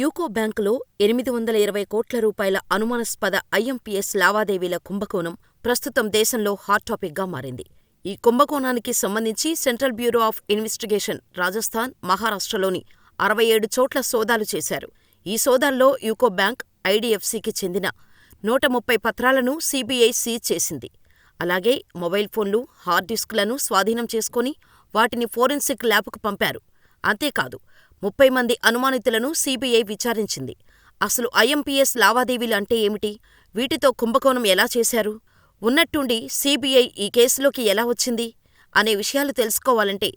UCO బ్యాంకులో ఎనిమిది వందల ఇరవై కోట్ల రూపాయల అనుమానాస్పద ఐఎంపిఎస్ లావాదేవీల కుంభకోణం ప్రస్తుతం దేశంలో హాట్ టాపిక్గా మారింది. ఈ కుంభకోణానికి సంబంధించి Central Bureau of Investigation Rajasthan, మహారాష్ట్రలోని అరవై ఏడు చోట్ల సోదాలు చేశారు. ఈ సోదాల్లో యూకో బ్యాంక్, ఐడిఎఫ్సికి చెందిన నూట ముప్పై పత్రాలను సిబిఐ సీజ్ చేసింది. అలాగే మొబైల్ ఫోన్లు, హార్డ్ డిస్కులను స్వాధీనం చేసుకొని వాటిని ఫోరెన్సిక్ ల్యాబ్కు పంపారు. అంతేకాదు ముప్పై మంది అనుమానితులను సిబిఐ విచారించింది. అసలు ఐఎంపిఎస్ లావాదేవీలు అంటే ఏమిటి? వీటితో కుంభకోణం ఎలా చేశారు? ఉన్నట్టుండి సిబిఐ ఈ కేసులోకి ఎలా వచ్చింది? అనే విషయాలు తెలుసుకోవాలంటే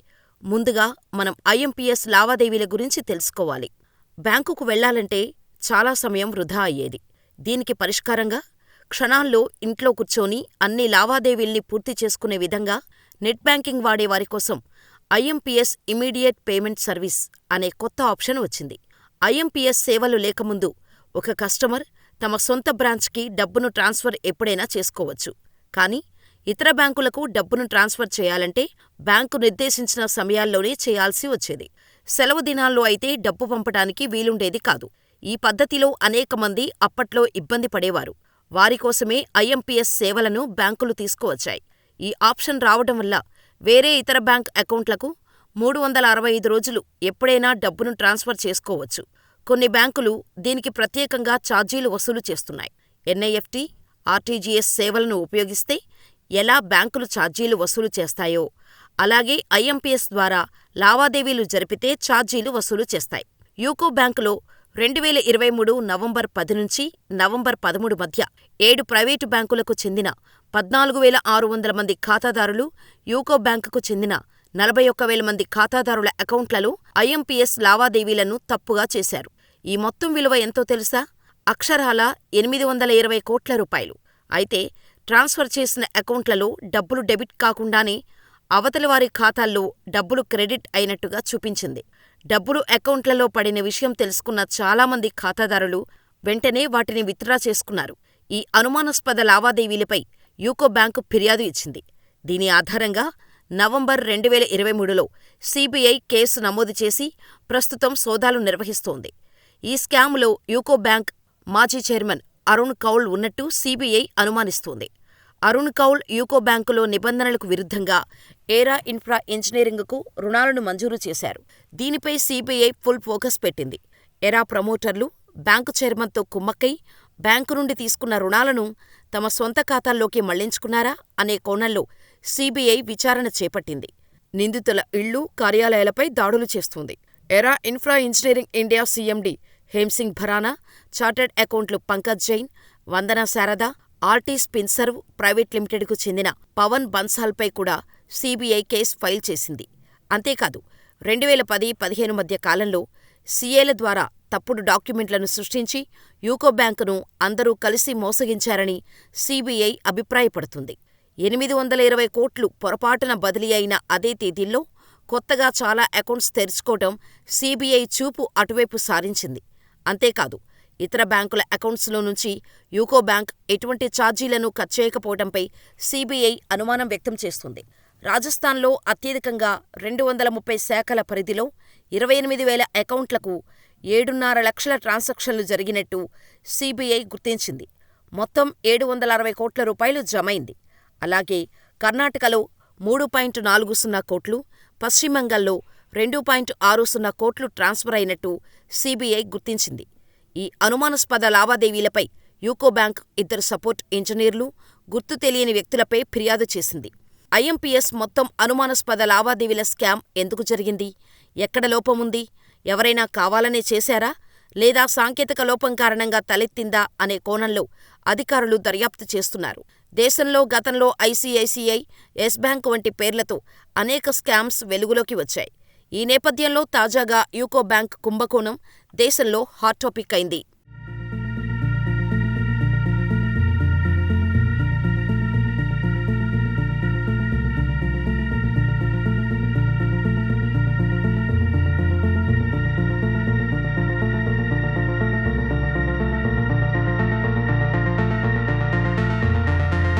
ముందుగా మనం ఐఎంపిఎస్ లావాదేవీల గురించి తెలుసుకోవాలి. బ్యాంకుకు వెళ్ళాలంటే చాలా సమయం వృధా అయ్యేది. దీనికి పరిష్కారంగా క్షణాల్లో ఇంట్లో కూర్చొని అన్ని లావాదేవీల్ని పూర్తి చేసుకునే విధంగా నెట్ బ్యాంకింగ్ వాడేవారి కోసం ఐఎంపిఎస్ ఇమ్మీడియట్ పేమెంట్ సర్వీస్ అనే కొత్త ఆప్షన్ వచ్చింది. ఐఎంపిఎస్ సేవలు లేకముందు ఒక కస్టమర్ తమ సొంత బ్రాంచ్కి డబ్బును ట్రాన్స్ఫర్ ఎప్పుడైనా చేసుకోవచ్చు. కానీ ఇతర బ్యాంకులకు డబ్బును ట్రాన్స్ఫర్ చేయాలంటే బ్యాంకు నిర్దేశించిన సమయాల్లోనే చేయాల్సి వచ్చేది. సెలవు దినాల్లో అయితే డబ్బు పంపటానికి వీలుండేది కాదు. ఈ పద్ధతిలో అనేక మంది అప్పట్లో ఇబ్బంది పడేవారు. వారికోసమే ఐఎంపిఎస్ సేవలను బ్యాంకులు తీసుకువచ్చాయి. ఈ ఆప్షన్ రావడం వల్ల వేరే ఇతర బ్యాంక్ అకౌంట్లకు మూడు వందల అరవై ఐదు రోజులు ఎప్పుడైనా డబ్బును ట్రాన్స్ఫర్ చేసుకోవచ్చు. కొన్ని బ్యాంకులు దీనికి ప్రత్యేకంగా ఛార్జీలు వసూలు చేస్తున్నాయి. ఎన్ఐఎఫ్టి, ఆర్టీజీఎస్ సేవలను ఉపయోగిస్తే ఎలా బ్యాంకులు ఛార్జీలు వసూలు చేస్తాయో, అలాగే ఐఎంపిఎస్ ద్వారా లావాదేవీలు జరిపితే ఛార్జీలు వసూలు చేస్తాయి. యూకో బ్యాంకులో రెండువేల ఇరవై మూడు నవంబర్ పది నుంచి నవంబర్ పదమూడు మధ్య ఏడు ప్రైవేటు బ్యాంకులకు చెందిన పద్నాలుగు వేల ఆరు వందల మంది ఖాతాదారులు, యూకో బ్యాంకుకు చెందిన నలభై ఒక్క వేల మంది ఖాతాదారుల అకౌంట్లలో ఐఎంపిఎస్ లావాదేవీలను తప్పుగా చేశారు. ఈ మొత్తం విలువ ఎంతో తెలుసా? అక్షరాలా ఎనిమిది వందల ఇరవై కోట్ల రూపాయలు. అయితే ట్రాన్స్ఫర్ చేసిన అకౌంట్లలో డబ్బులు డెబిట్ కాకుండానే అవతలివారి ఖాతాల్లో డబ్బులు క్రెడిట్ అయినట్టుగా చూపించింది. డబ్బులు అకౌంట్లలో పడిన విషయం తెలుసుకున్న చాలామంది ఖాతాదారులు వెంటనే వాటిని విత్డ్రా చేసుకున్నారు. ఈ అనుమానాస్పద లావాదేవీలపై యూకో బ్యాంకు ఫిర్యాదు ఇచ్చింది. దీని ఆధారంగా నవంబర్ రెండువేల ఇరవై మూడులో సిబిఐ కేసు నమోదు చేసి ప్రస్తుతం సోదాలు నిర్వహిస్తోంది. ఈ స్కామ్లో యూకో బ్యాంక్ మాజీ చైర్మన్ అరుణ్ కౌల్ ఉన్నట్టు సిబిఐ అనుమానిస్తోంది. అరుణ్ కౌల్ యూకో బ్యాంకులో నిబంధనలకు విరుద్ధంగా ఏరా ఇన్ఫ్రా ఇంజనీరింగ్కు రుణాలను మంజూరు చేశారు. దీనిపై సిబిఐ ఫుల్ ఫోకస్ పెట్టింది. ఎరా ప్రమోటర్లు బ్యాంకు చైర్మన్తో కుమ్మక్కై బ్యాంకు నుండి తీసుకున్న రుణాలను తమ సొంత ఖాతాల్లోకి మళ్ళించుకున్నారా అనే కోణంలో సిబిఐ విచారణ చేపట్టింది. నిందితుల ఇళ్ళు, కార్యాలయాలపై దాడులు చేస్తోంది. Era Infra engineering India CMD Hemsingh Bharana, chartered అకౌంట్లు Pankaj Jain, Vandana Sharada, RT Spinserv private లిమిటెడ్కు చెందిన పవన్ బన్సాల్పై కూడా సిబిఐ కేసు ఫైల్ చేసింది. అంతేకాదు రెండువేల పది పదిహేను మధ్య కాలంలో సిఏల ద్వారా తప్పుడు డాక్యుమెంట్లను సృష్టించి యూకో బ్యాంకును అందరూ కలిసి మోసగించారని సిబిఐ అభిప్రాయపడుతుంది. ఎనిమిది వందల ఇరవై కోట్లు పొరపాటున బదిలీ అయిన అదే తేదీల్లో కొత్తగా చాలా అకౌంట్స్ తెరుచుకోవటం సిబిఐ చూపు అటువైపు సారించింది. అంతేకాదు ఇతర బ్యాంకుల అకౌంట్స్లో నుంచి యూకో బ్యాంక్ ఎటువంటి ఛార్జీలను కట్ చేయకపోవడంపై సీబీఐ అనుమానం వ్యక్తం చేస్తుంది. రాజస్థాన్లో అత్యధికంగా రెండు వందల ముప్పై శాఖల పరిధిలో ఇరవై ఎనిమిది వేల అకౌంట్లకు ఏడున్నర లక్షల ట్రాన్సాక్షన్లు జరిగినట్టు సిబిఐ గుర్తించింది. మొత్తం ఏడు వందల అరవై కోట్ల రూపాయలు జమైంది. అలాగే కర్ణాటకలో మూడు పాయింట్ నాలుగు సున్నా కోట్లు, పశ్చిమబంగాల్లో రెండు పాయింట్ ఆరు సున్నా కోట్లు ట్రాన్స్ఫర్ అయినట్టు సిబిఐ గుర్తించింది. ఈ అనుమానాస్పద లావాదేవీలపై యూకో బ్యాంక్ ఇద్దరు సపోర్ట్ ఇంజనీర్లు, గుర్తు తెలియని వ్యక్తులపై ఫిర్యాదు చేసింది. ఐఎంపిఎస్ మొత్తం అనుమానాస్పద లావాదేవీల స్కామ్ ఎందుకు జరిగింది? ఎక్కడ లోపముంది? ఎవరైనా కావాలనే చేశారా? లేదా సాంకేతిక లోపం కారణంగా తలెత్తిందా అనే కోణంలో అధికారులు దర్యాప్తు చేస్తున్నారు. దేశంలో గతంలో ఐసిఐసిఐ, యెస్ బ్యాంక్ వంటి పేర్లతో అనేక స్కామ్స్ వెలుగులోకి వచ్చాయి. ఈ నేపథ్యంలో తాజాగా యూకో బ్యాంక్ కుంభకోణం దేశంలో హాట్ టాపిక్ అయింది.